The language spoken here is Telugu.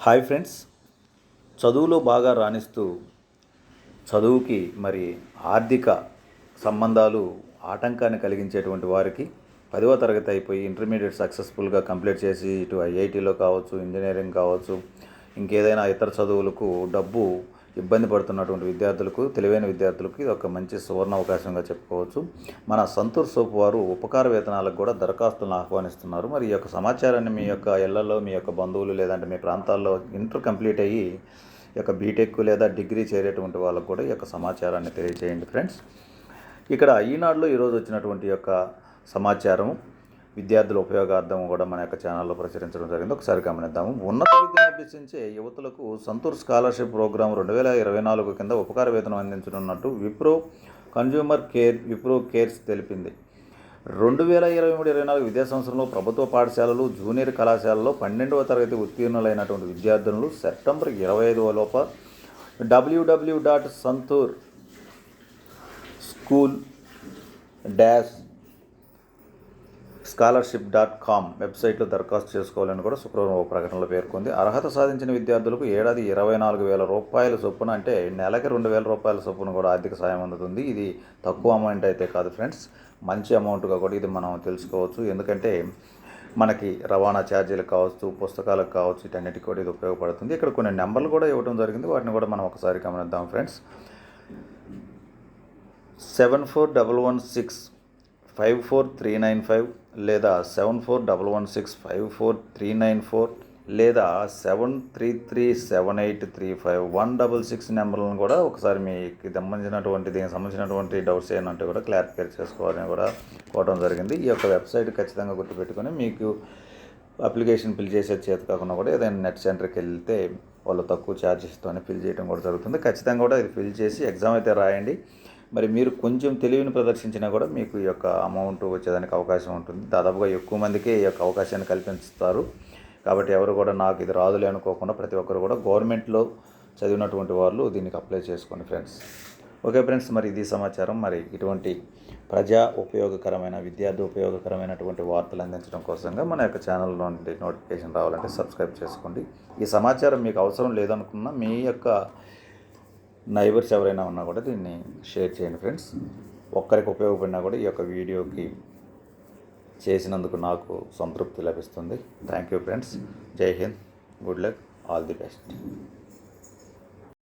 Hi friends. చదువులో బాగా రాణిస్తూ చదువుకి మరి ఆర్థిక సంబంధాలు ఆటంకాన్ని కలిగించేటువంటి వారికి పదవ తరగతి అయిపోయి ఇంటర్మీడియట్ సక్సెస్ఫుల్గా కంప్లీట్ చేసి ఇటు ఐఐటీలో కావచ్చు ఇంజనీరింగ్ కావచ్చు ఇంకేదైనా ఇతర చదువులకు డబ్బు ఇబ్బంది పడుతున్నటువంటి విద్యార్థులకు తెలివైన విద్యార్థులకు ఇది ఒక మంచి సువర్ణ అవకాశంగా చెప్పుకోవచ్చు. మన సంతూర్ సోప్ వారు ఉపకార వేతనాలకు కూడా దరఖాస్తులను ఆహ్వానిస్తున్నారు. మరి ఈ యొక్క సమాచారాన్ని మీ యొక్క ఇళ్ళలో మీ యొక్క బంధువులు లేదంటే మీ ప్రాంతాల్లో ఇంటర్ కంప్లీట్ అయ్యి ఈ యొక్క బీటెక్ లేదా డిగ్రీ చేరేటువంటి వాళ్ళకు కూడా ఈ యొక్క సమాచారాన్ని తెలియజేయండి ఫ్రెండ్స్. ఇక్కడ ఈనాడులో ఈరోజు వచ్చినటువంటి యొక్క సమాచారం విద్యార్థుల ఉపయోగార్థం కూడా మన యొక్క ఛానల్లో ప్రచురించడం జరిగింది. ఒకసారి గమనిద్దాము. ఉన్నత విద్యను అభ్యసించే యువతులకు సంతూర్ స్కాలర్షిప్ ప్రోగ్రాం రెండు వేల ఇరవై నాలుగు కింద ఉపకార వేతనం అందించనున్నట్టు Wipro consumer care Wipro cares తెలిపింది. రెండు వేల ఇరవై మూడు ఇరవై నాలుగు విద్యా సంవత్సరంలో ప్రభుత్వ పాఠశాలలు జూనియర్ కళాశాలలో పన్నెండవ తరగతి ఉత్తీర్ణులైనటువంటి విద్యార్థులు సెప్టెంబర్ ఇరవై ఐదవ లోప WWW dot Santoor school dash scholarship dot com వెబ్సైట్లో దరఖాస్తు చేసుకోవాలని కూడా శుక్రవారం ఒక ప్రకటనలో పేర్కొంది. అర్హత సాధించిన విద్యార్థులకు ఏడాది ఇరవై నాలుగు వేల రూపాయల చొప్పున అంటే నెలకి రెండు వేల రూపాయల చొప్పున కూడా ఆర్థిక సాయం అందుతుంది. ఇది తక్కువ అమౌంట్ అయితే కాదు ఫ్రెండ్స్. మంచి అమౌంట్గా కూడా ఇది మనం తెలుసుకోవచ్చు. ఎందుకంటే మనకి రవాణా ఛార్జీలు కావచ్చు పుస్తకాలకు కావచ్చు వీటన్నిటికి కూడా ఇది ఉపయోగపడుతుంది. ఇక్కడ కొన్ని నెంబర్లు కూడా ఇవ్వడం జరిగింది. వాటిని కూడా మనం ఒకసారి గమనిద్దాం friends. Seven four double one six five four three nine five లేదా seven four double one six five four three nine four లేదా seven three three seven eight three five one double six నెంబర్లను కూడా ఒకసారి మీకు సంబంధించినటువంటి దీనికి సంబంధించినటువంటి డౌట్స్ ఏంటంటే కూడా క్లారిఫై చేసుకోవాలని కూడా కోవడం జరిగింది. ఈ యొక్క వెబ్సైట్ ఖచ్చితంగా గుర్తుపెట్టుకొని మీకు అప్లికేషన్ ఫిల్ చేసే చేతి కాకుండా కూడా ఏదైనా నెట్ సెంటర్కి వెళ్తే వాళ్ళు తక్కువ ఛార్జెస్తోనే ఫిల్ చేయడం కూడా జరుగుతుంది. ఖచ్చితంగా కూడా ఇది ఫిల్ చేసి ఎగ్జామ్ అయితే రాయండి. మరి మీరు కొంచెం తెలివిని ప్రదర్శించినా కూడా మీకు ఈ యొక్క అమౌంట్ వచ్చేదానికి అవకాశం ఉంటుంది. దాదాపుగా ఎక్కువ మందికి ఈ యొక్క అవకాశాన్ని కల్పిస్తారు. కాబట్టి ఎవరు కూడా నాకు ఇది రాదులే అనుకోకుండా ప్రతి ఒక్కరు కూడా గవర్నమెంట్లో చదివినటువంటి వాళ్ళు దీనికి అప్లై చేసుకోండి ఫ్రెండ్స్. ఓకే ఫ్రెండ్స్ మరి ఇది సమాచారం. మరి ఇటువంటి ప్రజా ఉపయోగకరమైన విద్యార్థి ఉపయోగకరమైనటువంటి వార్తలు అందించడం కోసంగా మన యొక్క ఛానల్లో నుండి నోటిఫికేషన్ రావాలంటే సబ్స్క్రైబ్ చేసుకోండి. ఈ సమాచారం మీకు అవసరం లేదనుకున్నా మీ యొక్క నైబర్స్ ఎవరైనా ఉన్నా కూడా దీన్ని షేర్ చేయండి ఫ్రెండ్స్. ఒక్కరికి ఉపయోగపడినా కూడా ఈ యొక్క వీడియోకి చేసినందుకు నాకు సంతృప్తి లభిస్తుంది. థ్యాంక్ యూ ఫ్రెండ్స్ జై Hind good luck all the best